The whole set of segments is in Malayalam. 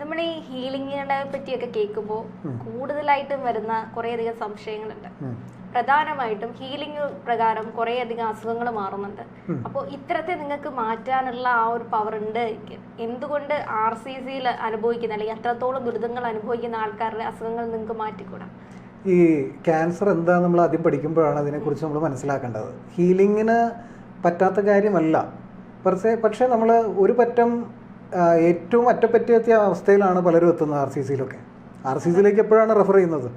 നമ്മൾ ഈ ഹീലിങ്ങിനെ പറ്റിയൊക്കെ കേൾക്കുമ്പോൾ കൂടുതലായിട്ടും വരുന്ന കുറേയധികം സംശയങ്ങളുണ്ട്. പ്രധാനമായിട്ടും ഹീലിംഗ് പ്രകാരം കുറേയധികം അസുഖങ്ങൾ മാറുന്നുണ്ട്. അപ്പോൾ ഇത്തരത്തെ നിങ്ങൾക്ക് മാറ്റാനുള്ള ആ ഒരു പവർ ഉണ്ട്. എന്തുകൊണ്ട് ആർ സി സിയിൽ അനുഭവിക്കുന്ന അല്ലെങ്കിൽ അത്രത്തോളം ദുരിതങ്ങൾ അനുഭവിക്കുന്ന ആൾക്കാരുടെ അസുഖങ്ങൾ നിങ്ങൾക്ക് മാറ്റിക്കൂടാ? ഈ ക്യാൻസർ എന്താ നമ്മൾ ആദ്യം പഠിക്കുമ്പോഴാണ് അതിനെക്കുറിച്ച് നമ്മൾ മനസ്സിലാക്കേണ്ടത്. ഹീലിങ്ങിന് പറ്റാത്ത കാര്യമല്ല. പക്ഷേ പക്ഷേ നമ്മൾ ഒരു പറ്റം ഏറ്റവും അറ്റപ്പറ്റിയെത്തിയ അവസ്ഥയിലാണ് പലരും എത്തുന്നത് ആർ സി സിയിലൊക്കെ. ആർ സി സിയിലേക്ക് എപ്പോഴാണ് റെഫർ ചെയ്യുന്നത്?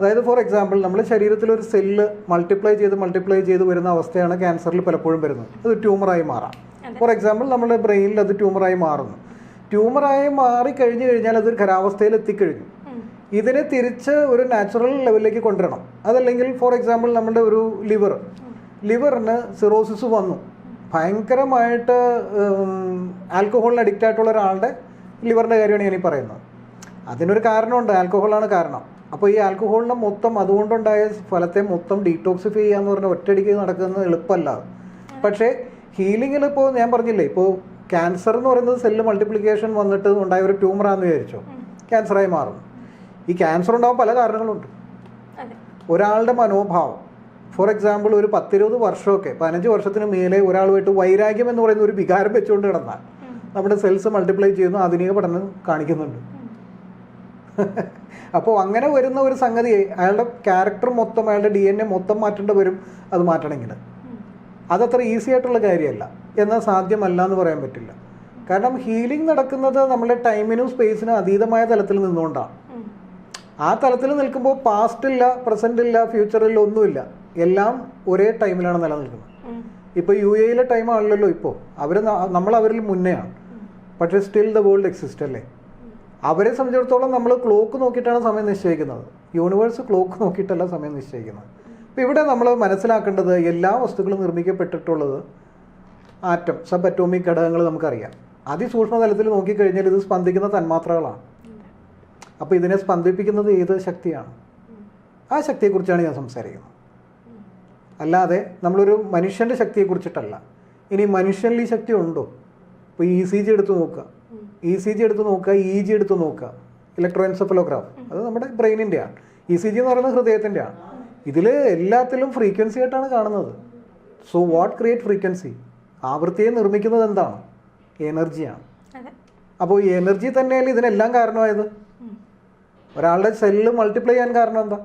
അതായത് ഫോർ എക്സാമ്പിൾ നമ്മുടെ ശരീരത്തിൽ ഒരു സെല്ല് മൾട്ടിപ്ലൈ ചെയ്ത് മൾട്ടിപ്ലൈ ചെയ്ത് വരുന്ന അവസ്ഥയാണ് ക്യാൻസറിൽ പലപ്പോഴും വരുന്നത്. അത് ട്യൂമറായി മാറാം. ഫോർ എക്സാമ്പിൾ നമ്മുടെ ബ്രെയിനിൽ അത് ട്യൂമറായി മാറുന്നു. ട്യൂമറായി മാറി കഴിഞ്ഞു കഴിഞ്ഞാൽ അതൊരു ഖരാവസ്ഥയിൽ എത്തിക്കഴിഞ്ഞു. ഇതിനെ തിരിച്ച് ഒരു നാച്ചുറൽ ലെവലിലേക്ക് കൊണ്ടുവരണം. അതല്ലെങ്കിൽ ഫോർ എക്സാമ്പിൾ നമ്മുടെ ഒരു ലിവർ. ലിവറിന് സിറോസിസ് വന്നു. ഭയങ്കരമായിട്ട് ആൽക്കഹോളിന് അഡിക്റ്റ് ആയിട്ടുള്ള ഒരാളുടെ ലിവറിന്റെ കാര്യമാണ് ഞാനീ പറയുന്നത്. അതിനൊരു കാരണമുണ്ട്. ആൽക്കഹോളാണ് കാരണം. അപ്പോൾ ഈ ആൽക്കഹോളിനെ മൊത്തം അതുകൊണ്ടുണ്ടായ ഫലത്തെ മൊത്തം ഡീടോക്സിഫൈ ചെയ്യാന്ന് പറഞ്ഞാൽ ഒറ്റയടിക്ക് നടക്കുന്നത് എളുപ്പമല്ല. പക്ഷേ ഹീലിങ്ങിൽ ഇപ്പോൾ ഞാൻ പറഞ്ഞില്ലേ ഇപ്പോൾ ക്യാൻസർ എന്ന് പറയുന്നത് സെല്ല് മൾട്ടിപ്ലിക്കേഷൻ വന്നിട്ട് ഉണ്ടായ ഒരു ട്യൂമറാന്ന് വിചാരിച്ചോ? ക്യാൻസറായി മാറും ഈ ക്യാൻസർ ഉണ്ടാവാൻ പല കാരണങ്ങളുണ്ട്. ഒരാളുടെ മനോഭാവം ഫോർ എക്സാമ്പിൾ ഒരു പത്തിരുപത് വർഷമൊക്കെ പതിനഞ്ച് വർഷത്തിന് മേലെ ഒരാളുമായിട്ട് വൈരാഗ്യം എന്ന് പറയുന്ന ഒരു വികാരം വെച്ചുകൊണ്ട് കിടന്നാൽ നമ്മുടെ സെൽസ് മൾട്ടിപ്ലൈ ചെയ്യുന്നു ആധുനിക പഠനം കാണിക്കുന്നുണ്ട്. അപ്പോൾ അങ്ങനെ വരുന്ന ഒരു സംഗതി അയാളുടെ ക്യാരക്ടർ മൊത്തം അയാളുടെ ഡി എൻ എ മൊത്തം മാറ്റേണ്ടി വരും അത് മാറ്റണമെങ്കിൽ അതത്ര ഈസി ആയിട്ടുള്ള കാര്യമല്ല. എന്നാൽ സാധ്യമല്ല എന്ന് പറയാൻ പറ്റില്ല. കാരണം ഹീലിംഗ് നടക്കുന്നത് നമ്മുടെ ടൈമിനും സ്പേസിനും അതീതമായ തലത്തിൽ നിന്നുകൊണ്ടാണ് ആ തലത്തിൽ നിൽക്കുമ്പോൾ പാസ്റ്റ് ഇല്ല പ്രസന്റ് ഇല്ല ഫ്യൂച്ചറിൽ ഒന്നുമില്ല. എല്ലാം ഒരേ ടൈമിലാണ് നിലനിൽക്കുന്നത്. ഇപ്പൊ യു എയിലെ ടൈം ആണല്ലോ ഇപ്പോൾ അവർ നമ്മൾ അവരിൽ മുന്നെയാണ് പക്ഷേ സ്റ്റിൽ ദ വേൾഡ് എക്സിസ്റ്റ് അല്ലേ? അവരെ സംബന്ധിച്ചിടത്തോളം നമ്മൾ ക്ലോക്ക് നോക്കിയിട്ടാണ് സമയം നിശ്ചയിക്കുന്നത്. യൂണിവേഴ്സ് ക്ലോക്ക് നോക്കിയിട്ടല്ല സമയം നിശ്ചയിക്കുന്നത്. അപ്പോൾ ഇവിടെ നമ്മൾ മനസ്സിലാക്കേണ്ടത് എല്ലാ വസ്തുക്കളും നിർമ്മിക്കപ്പെട്ടിട്ടുള്ളത് ആറ്റം സബ് അറ്റോമിക് ഘടകങ്ങൾ നമുക്കറിയാം. അതിസൂക്ഷ്മ തലത്തിൽ നോക്കിക്കഴിഞ്ഞാൽ ഇത് സ്പന്ദിക്കുന്ന തന്മാത്രകളാണ്. അപ്പോൾ ഇതിനെ സ്പന്ദിപ്പിക്കുന്നത് ഏത് ശക്തിയാണ്? ആ ശക്തിയെക്കുറിച്ചാണ് ഞാൻ സംസാരിക്കുന്നത്. അല്ലാതെ നമ്മളൊരു മനുഷ്യന്റെ ശക്തിയെക്കുറിച്ചിട്ടല്ല ഇനി മനുഷ്യനിൽ ഈ ശക്തി ഉണ്ടോ? ഇപ്പോൾ ഇ സി ജി എടുത്ത് നോക്കുക. ഇ സി ജി എടുത്ത് നോക്കുക ഇ ജി എടുത്ത് നോക്കുക. ഇലക്ട്രോ എൻസെഫലോഗ്രാം അത് നമ്മുടെ ബ്രെയിനിന്റെയാണ് ഇ സി ജി എന്ന് പറയുന്നത് ഹൃദയത്തിന്റെയാണ് ഇതിൽ എല്ലാത്തിലും ഫ്രീക്വൻസി ആയിട്ടാണ് കാണുന്നത്. സോ വാട്ട് ക്രിയേറ്റ് ഫ്രീക്വൻസി ആവൃത്തിയെ നിർമ്മിക്കുന്നത് എന്താണ്? എനർജിയാണ് അപ്പോൾ ഈ എനർജി തന്നെയല്ലേ ഇതിനെല്ലാം കാരണമായത്? ഒരാളുടെ സെല്ല് മൾട്ടിപ്ലൈ ചെയ്യാൻ കാരണം എന്താ?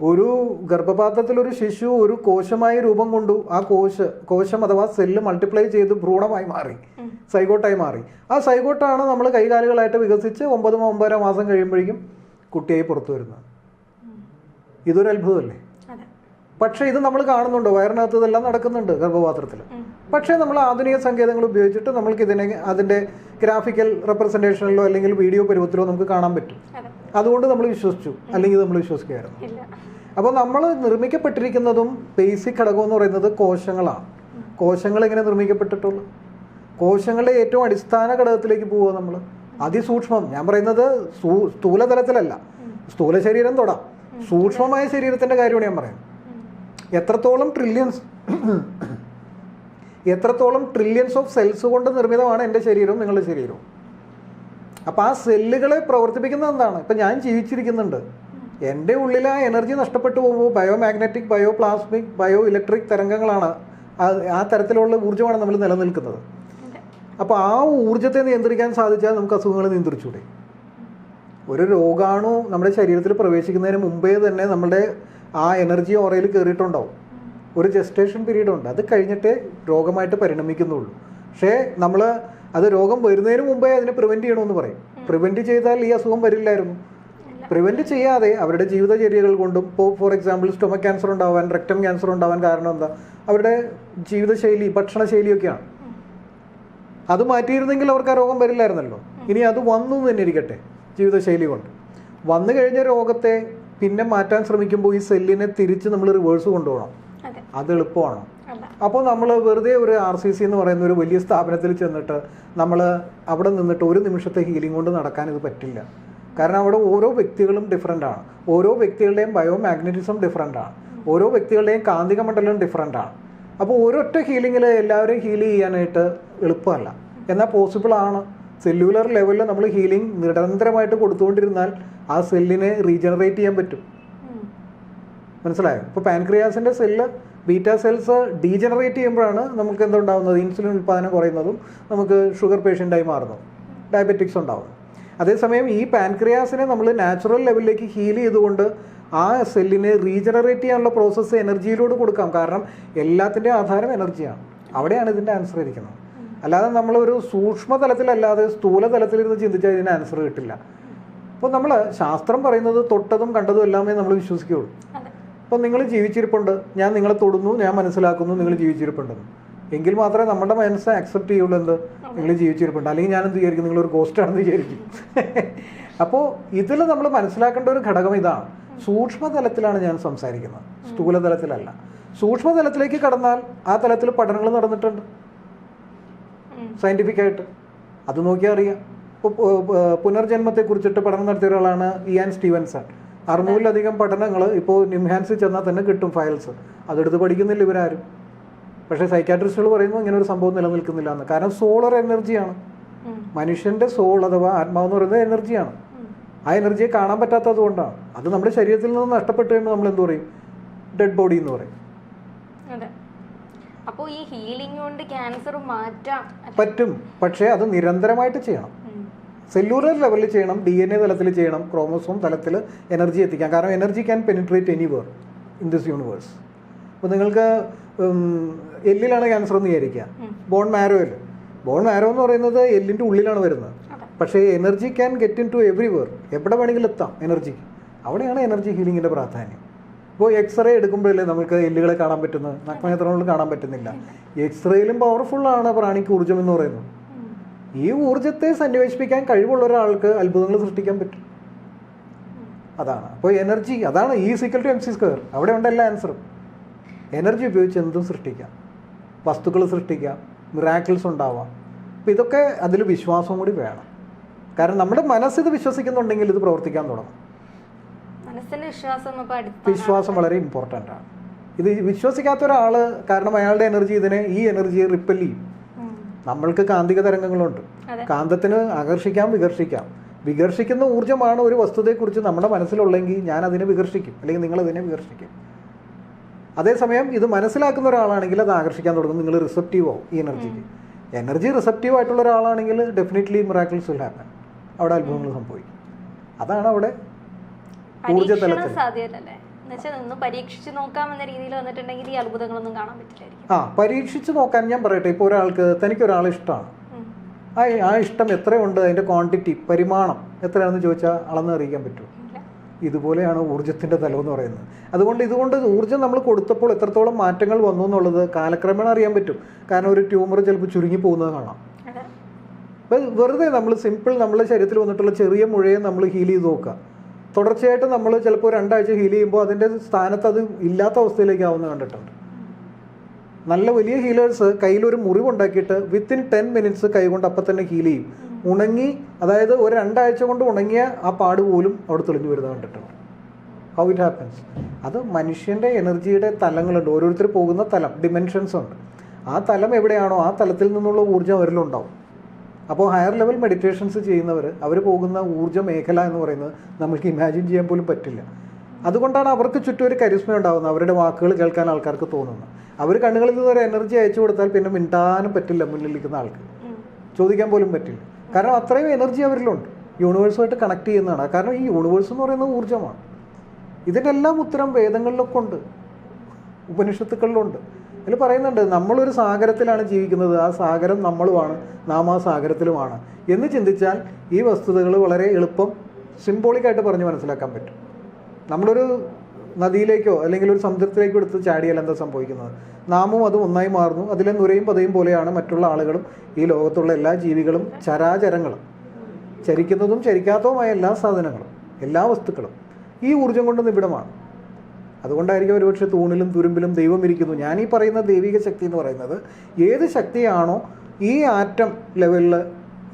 ഒരു ഗർഭപാത്രത്തിൽ ഒരു ശിശു ഒരു കോശമായി രൂപം കൊണ്ടു ആ കോശ കോശം അഥവാ സെല്ല് മൾട്ടിപ്ലൈ ചെയ്ത് ഭ്രൂണമായി മാറി സൈഗോട്ടായി മാറി. ആ സൈഗോട്ടാണ് നമ്മൾ കൈകാലുകളായിട്ട് വികസിച്ച് ഒമ്പത് ഒമ്പതര മാസം കഴിയുമ്പോഴേക്കും കുട്ടിയായി പുറത്തു വരുന്നത്. ഇതൊരു അത്ഭുതമല്ലേ? അതെ പക്ഷേ ഇത് നമ്മൾ കാണുന്നുണ്ട്. വയറിനകത്ത് ഇതെല്ലാം നടക്കുന്നുണ്ട് ഗർഭപാത്രത്തിൽ പക്ഷേ നമ്മൾ ആധുനിക സങ്കേതങ്ങൾ ഉപയോഗിച്ചിട്ട് നമ്മൾക്ക് ഇതിനെ അതിന്റെ ഗ്രാഫിക്കൽ റെപ്രസെന്റേഷനിലോ അല്ലെങ്കിൽ വീഡിയോ പരുവത്തിലോ നമുക്ക് കാണാൻ പറ്റും. അതുകൊണ്ട് നമ്മൾ വിശ്വസിച്ചു. അല്ലെങ്കിൽ നമ്മൾ വിശ്വസിക്കുകയായിരുന്നു. അപ്പോൾ നമ്മൾ നിർമ്മിക്കപ്പെട്ടിരിക്കുന്നതും ബേസിക് ഘടകം എന്ന് പറയുന്നത് കോശങ്ങളാണ്. കോശങ്ങൾ എങ്ങനെ നിർമ്മിക്കപ്പെട്ടിട്ടുള്ളൂ? കോശങ്ങളുടെ ഏറ്റവും അടിസ്ഥാന ഘടകത്തിലേക്ക് പോവുക നമ്മൾ. അതിസൂക്ഷ്മം. ഞാൻ പറയുന്നത് സ്ഥൂലതലത്തിലല്ല. സ്ഥൂല ശരീരം തൊടാം. സൂക്ഷ്മമായ ശരീരത്തിന്റെ കാര്യമാണ് ഞാൻ പറയുന്നത്. എത്രത്തോളം ട്രില്യൺസ് എത്രത്തോളം ട്രില്യൺസ് ഓഫ് സെൽസ് കൊണ്ട് നിർമ്മിതമാണ് എന്റെ ശരീരവും നിങ്ങളുടെ ശരീരവും. അപ്പോൾ ആ സെല്ലുകളെ പ്രവർത്തിപ്പിക്കുന്നത് എന്താണ്? ഇപ്പം ഞാൻ ജീവിച്ചിരിക്കുന്നുണ്ട്. എന്റെ ഉള്ളിൽ ആ എനർജി നഷ്ടപ്പെട്ടു പോകുമ്പോൾ bio magnetic bio plasmic bio electric തരംഗങ്ങളാണ് ആ- ആ തരത്തിലുള്ള ഊർജമാണ് നമ്മൾ നിലനിൽക്കുന്നത്. അപ്പോൾ ആ ഊർജത്തെ നിയന്ത്രിക്കാൻ സാധിച്ചാൽ നമുക്ക് അസുഖങ്ങൾ നിയന്ത്രിച്ചൂടെ. ഒരു രോഗാണു നമ്മുടെ ശരീരത്തിൽ പ്രവേശിക്കുന്നതിന് മുമ്പേ തന്നെ നമ്മുടെ ആ എനർജി ഓറയിൽ കയറിയിട്ടുണ്ടാവും. ഒരു ജസ്റ്റേഷൻ പീരീഡ് ഉണ്ട്. അത് കഴിഞ്ഞിട്ട് രോഗമായിട്ട് പരിണമിക്കുന്നുള്ളൂ. പക്ഷേ നമ്മൾ അത് രോഗം വരുന്നതിന് മുമ്പേ അതിനെ പ്രിവെന്റ് ചെയ്യണമെന്ന് പറയും. പ്രിവെന്റ് ചെയ്താൽ ഈ അസുഖം വരില്ലായിരുന്നു. പ്രിവെന്റ് ചെയ്യാതെ അവരുടെ ജീവിതചര്യകൾ കൊണ്ടും ഇപ്പോൾ ഫോർ എക്സാമ്പിൾ സ്റ്റൊമക് ക്യാൻസർ ഉണ്ടാവാൻ റെക്ടം ക്യാൻസർ ഉണ്ടാവാൻ കാരണം എന്താ? അവരുടെ ജീവിതശൈലി ഭക്ഷണശൈലിയൊക്കെയാണ്. അത് മാറ്റിയിരുന്നെങ്കിൽ അവർക്ക് ആ രോഗം വരില്ലായിരുന്നല്ലോ. ഇനി അത് വന്നു തന്നെ ഇരിക്കട്ടെ ജീവിതശൈലി കൊണ്ട്. വന്നു കഴിഞ്ഞ രോഗത്തെ പിന്നെ മാറ്റാൻ ശ്രമിക്കുമ്പോൾ ഈ സെല്ലിനെ തിരിച്ച് നമ്മൾ റിവേഴ്സ് കൊണ്ടുപോകണം. അതെ. എളുപ്പമാണ്. അപ്പോൾ നമ്മൾ വെറുതെ ഒരു ആർ സി സി എന്ന് പറയുന്ന ഒരു വലിയ സ്ഥാപനത്തിൽ ചെന്നിട്ട് നമ്മൾ അവിടെ നിന്നിട്ട് ഒരു നിമിഷത്തെ ഹീലിംഗ് കൊണ്ട് നടക്കാൻ ഇത് പറ്റില്ല. കാരണം അവിടെ ഓരോ വ്യക്തികളും ഡിഫറെന്റ് ആണ്. ഓരോ വ്യക്തികളുടെയും ബയോ മാഗ്നറ്റിസം ഡിഫറെന്റ് ആണ്. ഓരോ വ്യക്തികളുടെയും കാന്തിക മണ്ഡലം ഡിഫറെന്റ് ആണ്. അപ്പോൾ ഒരൊറ്റ ഹീലിങ്ങിൽ എല്ലാവരെയും ഹീൽ ചെയ്യാനായിട്ട് എളുപ്പമല്ല. എന്നാൽ പോസിബിൾ ആണ്. സെല്ലുലർ ലെവലിൽ നമ്മൾ ഹീലിംഗ് നിരന്തരമായിട്ട് കൊടുത്തുകൊണ്ടിരുന്നാൽ ആ സെല്ലിനെ റീജനറേറ്റ് ചെയ്യാൻ പറ്റും. മനസ്സിലായോ? ഇപ്പോൾ പാൻക്രിയാസിന്റെ സെല്ല് ബീറ്റ സെൽസ് ഡീജനറേറ്റ് ചെയ്യുമ്പോഴാണ് നമുക്ക് എന്തുണ്ടാവുന്നത്? ഇൻസുലിൻ ഉൽപ്പാദനം കുറയുന്നതും നമുക്ക് ഷുഗർ പേഷ്യന്റായി മാറുന്നു ഡയബറ്റിക്സ് ഉണ്ടാവും. അതേസമയം ഈ പാൻക്രിയാസിനെ നമ്മൾ നാച്ചുറൽ ലെവലിലേക്ക് ഹീൽ ചെയ്തുകൊണ്ട് ആ സെല്ലിനെ റീജനറേറ്റ് ചെയ്യാനുള്ള പ്രോസസ്സ് എനർജിയിലൂടെ കൊടുക്കാം. കാരണം എല്ലാത്തിന്റെ ആധാരം എനർജിയാണ് അവിടെയാണ് ഇതിന്റെ ആൻസർ ഇരിക്കുന്നത്. അല്ലാതെ നമ്മളൊരു സൂക്ഷ്മ തലത്തിലല്ലാതെ സ്ഥൂല തലത്തിലിരുന്ന് ചിന്തിച്ചാൽ ഇതിന് ആൻസർ കിട്ടില്ല. അപ്പോൾ നമ്മൾ ശാസ്ത്രം പറയുന്നത് തൊട്ടതും കണ്ടതും എല്ലാമേ നമ്മൾ വിശ്വസിക്കുകയുള്ളൂ. അപ്പോൾ നിങ്ങൾ ജീവിച്ചിരിപ്പുണ്ട്. ഞാൻ നിങ്ങളെ തൊടുന്നു ഞാൻ മനസ്സിലാക്കുന്നു നിങ്ങൾ ജീവിച്ചിരിപ്പുണ്ടെന്ന്. എങ്കിൽ മാത്രമേ നമ്മുടെ മനസ്സ് അക്സെപ്റ്റ് ചെയ്യുള്ളൂ എന്ത്? നിങ്ങൾ ജീവിച്ചിരിപ്പുണ്ട്. അല്ലെങ്കിൽ ഞാൻ എന്ത് വിചാരിക്കും? നിങ്ങളൊരു ഗോസ്റ്റ് ആണെന്ന് വിചാരിക്കും. അപ്പോൾ ഇതിൽ നമ്മൾ മനസ്സിലാക്കേണ്ട ഒരു ഘടകം ഇതാണ്. സൂക്ഷ്മതലത്തിലാണ് ഞാൻ സംസാരിക്കുന്നത്. സ്ഥൂലതലത്തിലല്ല. സൂക്ഷ്മതലത്തിലേക്ക് കടന്നാൽ ആ തലത്തിൽ പഠനങ്ങൾ നടന്നിട്ടുണ്ട്. സയന്റിഫിക്കായിട്ട് അത് നോക്കിയാൽ അറിയാം. ഇപ്പോൾ പുനർജന്മത്തെ കുറിച്ചിട്ട് പഠനം നടത്തിയ ഒരാളാണ് ഇയാൻ സ്റ്റീവൻസൺ. അറുന്നൂറിലധികം പഠനങ്ങൾ ഇപ്പോൾ നിംഹാൻസിൽ ചെന്നാൽ തന്നെ കിട്ടും ഫയൽസ്. അതെടുത്ത് പഠിക്കുന്നില്ല ഇവരാരും. പക്ഷേ സൈക്കാട്രിസ്റ്റുകൾ പറയുന്നു ഇങ്ങനെ ഒരു സംഭവം നിലനിൽക്കുന്നില്ല എന്ന്. കാരണം സോളർ എനർജിയാണ്. മനുഷ്യന്റെ മനുഷ്യന്റെ സോൾ അഥവാ ആത്മാവെന്ന് പറയുന്നത് എനർജിയാണ്. ആ എനർജിയെ കാണാൻ പറ്റാത്തത് കൊണ്ടാണ്. അത് നമ്മുടെ ശരീരത്തിൽ നിന്ന് നഷ്ടപ്പെട്ട് കഴിഞ്ഞാൽ നമ്മൾ എന്ത് പറയും? ഡെഡ് ബോഡി എന്ന് പറയും. അപ്പോൾ അപ്പോ ഈ ഹീലിംഗ് കൊണ്ട് ക്യാൻസർ മാറ്റാം. പറ്റും. പക്ഷേ അത് നിരന്തരമായിട്ട് ചെയ്യണം. സെല്ലുലർ ലെവലിൽ ചെയ്യണം ഡി എൻ എ തലത്തിൽ ചെയ്യണം ക്രോമസോം തലത്തിൽ എനർജി എത്തിക്കാം. കാരണം energy can penetrate anywhere in this universe അപ്പോൾ നിങ്ങൾക്ക് എല്ലിലാണ് ക്യാൻസർ എന്ന് വിചാരിക്കുക. ബോൺ മാരോയിൽ ബോൺ മാരോ എന്ന് പറയുന്നത് എല്ലിന്റെ ഉള്ളിലാണ് വരുന്നത്. പക്ഷേ energy can get into everywhere എവിടെ വേണമെങ്കിലും എത്താം എനർജിക്ക് അവിടെയാണ് എനർജി ഹീലിങ്ങിന്റെ പ്രാധാന്യം. ഇപ്പോൾ എക്സ്റേ എടുക്കുമ്പോഴല്ലേ നമുക്ക് എല്ലുകളെ കാണാൻ പറ്റുന്നത്? നഗ്നനേത്രങ്ങളിൽ കാണാൻ പറ്റുന്നില്ല. എക്സ്റേയിലും പവർഫുള്ളാണ് പ്രാണിക്ക് ഊർജം എന്ന് പറയുന്നത്. ഈ ഊർജത്തെ സന്നിവേശിപ്പിക്കാൻ കഴിവുള്ള ഒരാൾക്ക് അത്ഭുതങ്ങൾ സൃഷ്ടിക്കാൻ പറ്റും. അതാണ്. അപ്പോൾ എനർജി അതാണ് equal to M C square അവിടെ ഉണ്ടല്ല എല്ലാ ആൻസറും എനർജി ഉപയോഗിച്ച് എന്തും സൃഷ്ടിക്കാം. വസ്തുക്കൾ സൃഷ്ടിക്കാം. മിറാക്കിൾസ് ഉണ്ടാവാം. അപ്പോൾ ഇതൊക്കെ അതിൽ വിശ്വാസം കൂടി വേണം. കാരണം നമ്മുടെ മനസ്സ് ഇത് വിശ്വസിക്കുന്നുണ്ടെങ്കിൽ ഇത് പ്രവർത്തിക്കാൻ തുടങ്ങും. വിശ്വാസം വിശ്വാസം വളരെ ഇമ്പോർട്ടന്റ് ആണ്. ഇത് വിശ്വസിക്കാത്ത ഒരാൾ കാരണം അയാളുടെ എനർജി ഇതിനെ ഈ എനർജിയെ റിപ്പൽ ചെയ്യും. നമ്മൾക്ക് കാന്തിക തരംഗങ്ങളുണ്ട്. കാന്തത്തിന് ആകർഷിക്കാം വികർഷിക്കാം. വികർഷിക്കുന്ന ഊർജമാണ് ഒരു വസ്തുതയെക്കുറിച്ച് നമ്മുടെ മനസ്സിലുള്ളെങ്കിൽ ഞാൻ അതിനെ വികർഷിക്കും. അല്ലെങ്കിൽ നിങ്ങൾ അതിനെ വികർഷിക്കും. അതേസമയം ഇത് മനസ്സിലാക്കുന്ന ഒരാളാണെങ്കിൽ അത് ആകർഷിക്കാൻ തുടങ്ങും. നിങ്ങൾ റിസപ്റ്റീവ് ആവും ഈ എനർജിക്ക് എനർജി റിസപ്റ്റീവ് ആയിട്ടുള്ള ഒരാളാണെങ്കിൽ ഡെഫിനറ്റ്ലി മിറാക്കിൾസ് വിൽ ഹാപ്പൻ അവിടെ അത്ഭുതങ്ങൾ സംഭവിക്കും. അതാണ് അവിടെ ഊർജതലത്തിൽ. എന്നുവെച്ചാൽ ഒന്ന് പരീക്ഷിച്ച് നോക്കാമെന്ന രീതിയിൽ വന്നിട്ടുണ്ടെങ്കിൽ ഈ അത്ഭുതങ്ങളൊന്നും കാണാൻ പറ്റില്ലായിരിക്കും. ആ പരീക്ഷിച്ച് നോക്കാൻ ഞാൻ പറയട്ടെ ഇപ്പോൾ ഒരാൾക്ക് തനിക്ക് ഒരാൾ ഇഷ്ടമാണ് ആ ആ ഇഷ്ടം എത്രയുണ്ട് അതിന്റെ ക്വാണ്ടിറ്റി പരിമാണം എത്രയാണെന്ന് ചോദിച്ചാൽ അളന്ന് അറിയിക്കാൻ പറ്റുമോ? ഇതുപോലെയാണ് ഊർജത്തിന്റെ തലം എന്ന് പറയുന്നത്. അതുകൊണ്ട് ഇതുകൊണ്ട് ഊർജം നമ്മൾ കൊടുത്തപ്പോൾ എത്രത്തോളം മാറ്റങ്ങൾ വന്നു എന്നുള്ളത് കാലക്രമേണ അറിയാൻ പറ്റും. കാരണം ഒരു ട്യൂമർ ചിലപ്പോൾ ചുരുങ്ങി പോകുന്നത് കാണാം. വെറുതെ നമ്മൾ സിമ്പിൾ നമ്മളെ ശരീരത്തിൽ വന്നിട്ടുള്ള ചെറിയ മുഴയെ നമ്മൾ ഹീൽ ചെയ്ത് നോക്കുക. തുടർച്ചയായിട്ട് നമ്മൾ ചിലപ്പോൾ രണ്ടാഴ്ച ഹീൽ ചെയ്യുമ്പോൾ അതിന്റെ സ്ഥാനത്ത് അത് ഇല്ലാത്ത അവസ്ഥയിലേക്ക് ആവുന്ന കണ്ടിട്ടുണ്ട്. നല്ല വലിയ ഹീലേഴ്സ് കയ്യിലൊരു മുറിവുണ്ടാക്കിയിട്ട് വിത്തിൻ ടെൻ മിനിറ്റ്സ് കൈകൊണ്ട് അപ്പം തന്നെ ഹീൽ ചെയ്യും. ഉണങ്ങി അതായത് ഒരു രണ്ടാഴ്ച കൊണ്ട് ഉണങ്ങിയ ആ പാട് പോലും അവിടെ തെളിഞ്ഞു വരുന്നത് കണ്ടിട്ടുണ്ട്. ഹൗ ഇറ്റ് ഹാപ്പൻസ് അത് മനുഷ്യന്റെ എനർജിയുടെ തലങ്ങളുണ്ട്. ഓരോരുത്തർ പോകുന്ന തലം ഡിമെൻഷൻസ് ഉണ്ട്. ആ തലം എവിടെയാണോ ആ തലത്തിൽ നിന്നുള്ള ഊർജം അവരിലുണ്ടാവും. അപ്പോൾ ഹയർ ലെവൽ മെഡിറ്റേഷൻസ് ചെയ്യുന്നവർ അവർ പോകുന്ന ഊർജ മേഖല എന്ന് പറയുന്നത് നമുക്ക് ഇമാജിൻ ചെയ്യാൻ പോലും പറ്റില്ല. അതുകൊണ്ടാണ് അവർക്ക് ചുറ്റും ഒരു കരിസ്മ ഉണ്ടാകുന്നത് അവരുടെ വാക്കുകൾ കേൾക്കാൻ ആൾക്കാർക്ക് തോന്നുന്നത്. അവർ കണ്ണുകളിൽ നിന്ന് ഒരു എനർജി അയച്ചു കൊടുത്താൽ പിന്നെ മിണ്ടാനും പറ്റില്ല മുന്നിൽ നിൽക്കുന്ന ആൾക്ക്. ചോദിക്കാൻ പോലും പറ്റില്ല. കാരണം അത്രയും എനർജി അവരിലുണ്ട്. യൂണിവേഴ്സുമായിട്ട് കണക്ട് ചെയ്യുന്നതാണ്. കാരണം ഈ യൂണിവേഴ്സ് എന്ന് പറയുന്നത് ഊർജമാണ്. ഇതിന്റെ എല്ലാം ഉത്തരം വേദങ്ങളിലൊക്കെ ഉണ്ട്. ഉപനിഷത്തുക്കളിലുണ്ട് ഇതിൽ പറയുന്നുണ്ട് നമ്മളൊരു സാഗരത്തിലാണ് ജീവിക്കുന്നത് ആ സാഗരം നമ്മളുമാണ് നാം ആ സാഗരത്തിലുമാണ്. എന്ന് ചിന്തിച്ചാൽ ഈ വസ്തുതകൾ വളരെ എളുപ്പം സിംബോളിക്കായിട്ട് പറഞ്ഞ് മനസ്സിലാക്കാൻ പറ്റും. നമ്മളൊരു നദിയിലേക്കോ അല്ലെങ്കിൽ ഒരു സമുദ്രത്തിലേക്കോ എടുത്ത് ചാടിയാൽ എന്താ സംഭവിക്കുന്നത്? നാമും അതും ഒന്നായി മാറുന്നു. അതിലെ നുരയും പതയും പോലെയാണ് മറ്റുള്ള ആളുകളും ഈ ലോകത്തുള്ള എല്ലാ ജീവികളും ചരാചരങ്ങളും. ചരിക്കുന്നതും ചരിക്കാത്തതുമായ എല്ലാ സാധനങ്ങളും എല്ലാ വസ്തുക്കളും ഈ ഊർജം കൊണ്ട് നിബിഡമാണ് അതുകൊണ്ടായിരിക്കും ഒരുപക്ഷെ തൂണിലും തുരുമ്പിലും ദൈവം ഇരിക്കുന്നു. ഞാൻ ഈ പറയുന്ന ദൈവിക ശക്തി എന്ന് പറയുന്നത് ഏത് ശക്തിയാണോ ഈ ആറ്റം ലെവലിൽ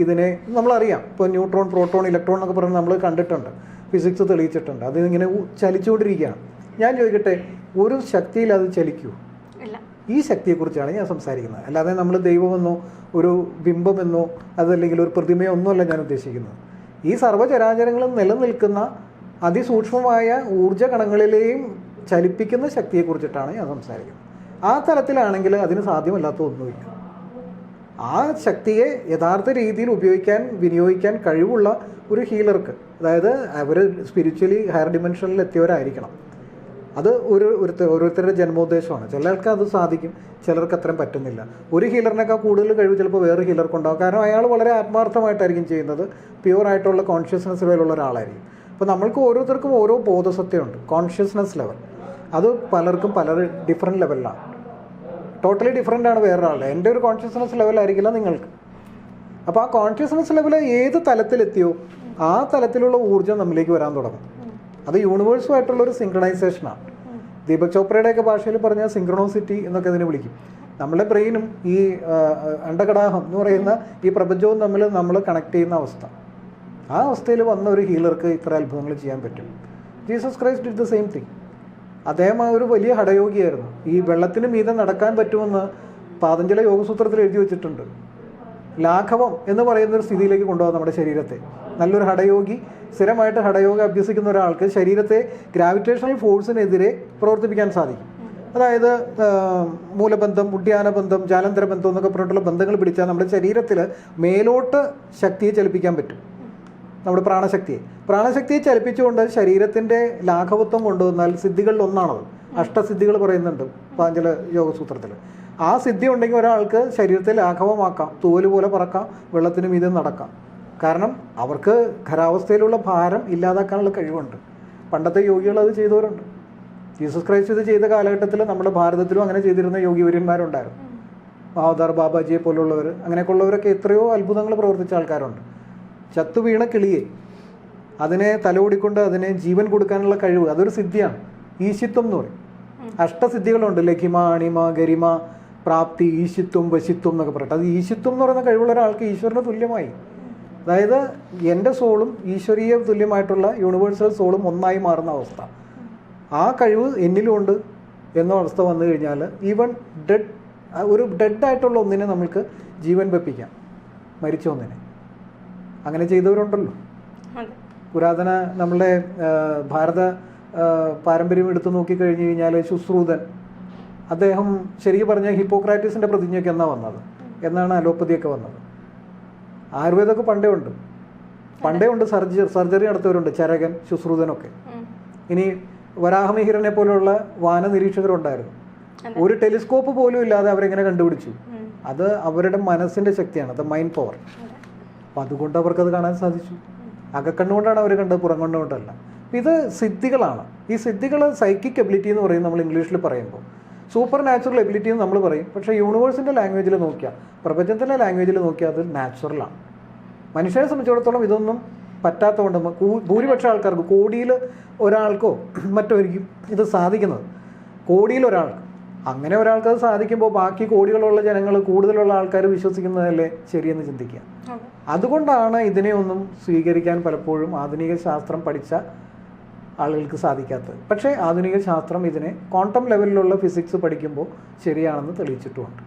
ഇതിനെ നമ്മളറിയാം. ഇപ്പോൾ ന്യൂട്രോൺ പ്രോട്ടോൺ ഇലക്ട്രോൺ എന്നൊക്കെ പറഞ്ഞ് നമ്മൾ കണ്ടിട്ടുണ്ട്. ഫിസിക്സ് തെളിയിച്ചിട്ടുണ്ട്. അത് ഇങ്ങനെ ചലിച്ചുകൊണ്ടിരിക്കുകയാണ്. ഞാൻ ചോദിക്കട്ടെ ഒരു ശക്തിയിൽ അത് ചലിക്കൂ? ഈ ശക്തിയെക്കുറിച്ചാണ് ഞാൻ സംസാരിക്കുന്നത്. അല്ലാതെ നമ്മൾ ദൈവമെന്നോ ഒരു ബിംബമെന്നോ അതല്ലെങ്കിൽ ഒരു പ്രതിമയോ ഒന്നുമല്ല ഞാൻ ഉദ്ദേശിക്കുന്നത്. ഈ സർവചരാചരങ്ങളും നിലനിൽക്കുന്ന അതിസൂക്ഷ്മമായ ഊർജ കണങ്ങളിലെയും ചലിപ്പിക്കുന്ന ശക്തിയെക്കുറിച്ചിട്ടാണ് ഞാൻ സംസാരിക്കുന്നത്. ആ തലത്തിലാണെങ്കിൽ അതിന് സാധ്യമല്ലാത്ത ഒന്നുമില്ല. ആ ശക്തിയെ യഥാർത്ഥ രീതിയിൽ ഉപയോഗിക്കാൻ വിനിയോഗിക്കാൻ കഴിവുള്ള ഒരു ഹീലർക്ക് അതായത് അവർ സ്പിരിച്വലി ഹയർ ഡിമെൻഷനിൽ എത്തിയവരായിരിക്കണം. അത് ഒരു ഓരോരുത്തരുടെ ജന്മോദ്ദേശമാണ്. ചിലർക്ക് അത് സാധിക്കും ചിലർക്ക് അത്രയും പറ്റുന്നില്ല. ഒരു ഹീലറിനേക്കാൾ കൂടുതൽ കഴിവ് ചിലപ്പോൾ വേറെ ഹീലർക്കുണ്ടാകും കാരണം അയാൾ വളരെ ആത്മാർത്ഥമായിട്ടായിരിക്കും ചെയ്യുന്നത്. പ്യുവർ ആയിട്ടുള്ള കോൺഷ്യസ്നെസ് ലെവലുള്ള ഒരാളായിരിക്കും. അപ്പോൾ നമ്മൾക്ക് ഓരോരുത്തർക്കും ഓരോ ബോധസത്യമുണ്ട് കോൺഷ്യസ്നെസ് ലെവൽ അത് പലർക്കും പല ഡിഫറെന്റ് ലെവലിലാണ് ടോട്ടലി ഡിഫറെന്റ് ആണ് വേറൊരാളുടെ. എന്റെ ഒരു കോൺഷ്യസ്നെസ് ലെവലായിരിക്കില്ല നിങ്ങൾക്ക്. അപ്പോൾ ആ കോൺഷ്യസ്നെസ് ലെവൽ ഏത് തലത്തിലെത്തിയോ ആ തലത്തിലുള്ള ഊർജം നമ്മിലേക്ക് വരാൻ തുടങ്ങും. അത് യൂണിവേഴ്സുമായിട്ടുള്ള ഒരു സിങ്ക്രണൈസേഷനാണ് ദീപക് ചോപ്രയുടെയൊക്കെ ഭാഷയിൽ പറഞ്ഞാൽ സിങ്ക്രണോസിറ്റി എന്നൊക്കെ അതിനെ വിളിക്കും. നമ്മുടെ ബ്രെയിനും ഈ അണ്ടകടാഹം എന്ന് പറയുന്ന ഈ പ്രപഞ്ചവും തമ്മിൽ നമ്മൾ കണക്ട് ചെയ്യുന്ന അവസ്ഥ. ആ അവസ്ഥയിൽ വന്ന ഒരു ഹീലർക്ക് ഇത്ര അത്ഭുതങ്ങൾ ചെയ്യാൻ പറ്റും. Jesus Christ did the same thing. അദ്ദേഹം ആ ഒരു വലിയ ഹടയോഗിയായിരുന്നു ഈ വെള്ളത്തിന് മീതെ നടക്കാൻ പറ്റുമെന്ന് പാതഞ്ചല യോഗസൂത്രത്തിൽ എഴുതി വെച്ചിട്ടുണ്ട്. ലാഘവം എന്ന് പറയുന്ന ഒരു സ്ഥിതിയിലേക്ക് കൊണ്ടുപോകാം നമ്മുടെ ശരീരത്തെ. നല്ലൊരു ഹടയോഗി സ്ഥിരമായിട്ട് ഹടയോഗ അഭ്യസിക്കുന്ന ഒരാൾക്ക് ശരീരത്തെ ഗ്രാവിറ്റേഷണൽ ഫോഴ്സിനെതിരെ പ്രവർത്തിപ്പിക്കാൻ സാധിക്കും. അതായത് മൂലബന്ധം ഉദ്യാനബന്ധം ജാലന്തര ബന്ധം എന്നൊക്കെ പറഞ്ഞിട്ടുള്ള ബന്ധങ്ങൾ പിടിച്ചാൽ നമ്മുടെ ശരീരത്തിൽ മേലോട്ട് ശക്തിയെ ചലിപ്പിക്കാൻ പറ്റും. നമ്മുടെ പ്രാണശക്തിയെ. പ്രാണശക്തിയെ ചലിപ്പിച്ചുകൊണ്ട് ശരീരത്തിന്റെ ലാഘവത്വം കൊണ്ടുവന്നാൽ സിദ്ധികളിൽ ഒന്നാണത്. അഷ്ടസിദ്ധികൾ പറയുന്നുണ്ട് പാഞ്ചല യോഗസൂത്രത്തിൽ ആ സിദ്ധി ഉണ്ടെങ്കിൽ ഒരാൾക്ക് ശരീരത്തെ ലാഘവമാക്കാം തോൽ പോലെ പറക്കാം വെള്ളത്തിന് മീതെ നടക്കാം. കാരണം അവർക്ക് ഖരാവസ്ഥയിലുള്ള ഭാരം ഇല്ലാതാക്കാനുള്ള കഴിവുണ്ട്. പണ്ടത്തെ യോഗികൾ അത് ചെയ്തവരുണ്ട്. ജീസസ് ക്രൈസ്റ്റ് ഇത് ചെയ്ത കാലഘട്ടത്തിൽ നമ്മുടെ ഭാരതത്തിലും അങ്ങനെ ചെയ്തിരുന്ന യോഗിവര്യന്മാരുണ്ടായിരുന്നു. മഹാവതാർ ബാബാജിയെ പോലുള്ളവർ അങ്ങനെയൊക്കെയുള്ളവരൊക്കെ എത്രയോ അത്ഭുതങ്ങൾ പ്രവർത്തിച്ച ആൾക്കാരുണ്ട്. ചത്തു വീണ കിളിയെ. അതിനെ തലോടിക്കൊണ്ട് അതിനെ ജീവൻ കൊടുക്കാനുള്ള കഴിവ്. അതൊരു സിദ്ധിയാണ്. ഈശിത്വം എന്ന് പറയും. അഷ്ടസിദ്ധികളുണ്ട്. ലഖിമ അണിമ ഗരിമ പ്രാപ്തി ഈശിത്വം വശിത്വം എന്നൊക്കെ പറയട്ടെ അത് ഈശിത്വം എന്ന് പറയുന്ന കഴിവുള്ള ഒരാൾക്ക് ഈശ്വരന് തുല്യമായി. അതായത് എന്റെ സോളും ഈശ്വരീയ തുല്യമായിട്ടുള്ള യൂണിവേഴ്സൽ സോളും ഒന്നായി മാറുന്ന അവസ്ഥ. ആ കഴിവ് എന്നിലുണ്ട് എന്ന അവസ്ഥ വന്നു കഴിഞ്ഞാൽ ഈവൻ ഡെഡ് ഒരു ഡെഡ് ആയിട്ടുള്ള ഒന്നിനെ നമുക്ക് ജീവൻ വെപ്പിക്കാം. മരിച്ച ഒന്നിനെ. അങ്ങനെ ചെയ്തവരുണ്ടല്ലോ. പുരാതന നമ്മളുടെ ഭാരത പാരമ്പര്യം എടുത്തു നോക്കിക്കഴിഞ്ഞ് കഴിഞ്ഞാൽ ശുശ്രൂതൻ. അദ്ദേഹം ശരിക്കും പറഞ്ഞ ഹിപ്പോക്രാറ്റിസിന്റെ പ്രതിജ്ഞയൊക്കെ എന്നാ വന്നത്? എന്നാണ് അലോപ്പതിയൊക്കെ വന്നത്. ആയുർവേദമൊക്കെ പണ്ടേ ഉണ്ട്. പണ്ടേ ഉണ്ട് സർജറി സർജറി നടത്തിയവരുണ്ട് ചരകൻ ശുശ്രൂതനൊക്കെ. ഇനി വരാഹമിഹിരനെ പോലെയുള്ള വാന നിരീക്ഷകരുണ്ടായിരുന്നു. ഒരു ടെലിസ്കോപ്പ് പോലും ഇല്ലാതെ അവരെങ്ങനെ കണ്ടുപിടിച്ചു? അത് അവരുടെ മനസ്സിന്റെ ശക്തിയാണ് ദ മൈൻഡ് പവർ അപ്പം അതുകൊണ്ട് അവർക്കത് കാണാൻ സാധിച്ചു. അകക്കണ്ണുകൊണ്ടാണ് അവർ കണ്ടത് പുറം കണ്ണുകൊണ്ടല്ല ഇത് സിദ്ധികളാണ്. ഈ സിദ്ധികൾ സൈക്കിക് എബിലിറ്റി എന്ന് പറയും നമ്മൾ ഇംഗ്ലീഷിൽ പറയുമ്പോൾ. സൂപ്പർ നാച്ചുറൽ എബിലിറ്റി എന്ന് നമ്മൾ പറയും. പക്ഷേ യൂണിവേഴ്സിന്റെ ലാംഗ്വേജിൽ നോക്കിയാൽ പ്രപഞ്ചത്തിന്റെ ലാംഗ്വേജിൽ നോക്കിയാൽ അത് നാച്ചുറലാണ് മനുഷ്യനെ സംബന്ധിച്ചിടത്തോളം ഇതൊന്നും പറ്റാത്തതുകൊണ്ട് ഭൂരിപക്ഷം ആൾക്കാർക്ക് കോടിയിൽ ഒരാൾക്കോ മറ്റൊരിക്കും ഇത് സാധിക്കുന്നത്. കോടിയിൽ ഒരാൾക്ക്. അങ്ങനെ ഒരാൾക്ക് അത് സാധിക്കുമ്പോൾ ബാക്കി കോടികളുള്ള ജനങ്ങൾ കൂടുതലുള്ള ആൾക്കാർ വിശ്വസിക്കുന്നതല്ലേ ശരിയെന്ന് ചിന്തിക്കുക. അതുകൊണ്ടാണ് ഇതിനെ ഒന്നും സ്വീകരിക്കാൻ പലപ്പോഴും ആധുനിക ശാസ്ത്രം പഠിച്ച ആളുകൾക്ക് സാധിക്കാത്തത്. പക്ഷേ ആധുനിക ശാസ്ത്രം ഇതിനെ ക്വാണ്ടം ലെവലിലുള്ള ഫിസിക്സ് പഠിക്കുമ്പോൾ ശരിയാണെന്ന് തെളിയിച്ചിട്ടുമുണ്ട്.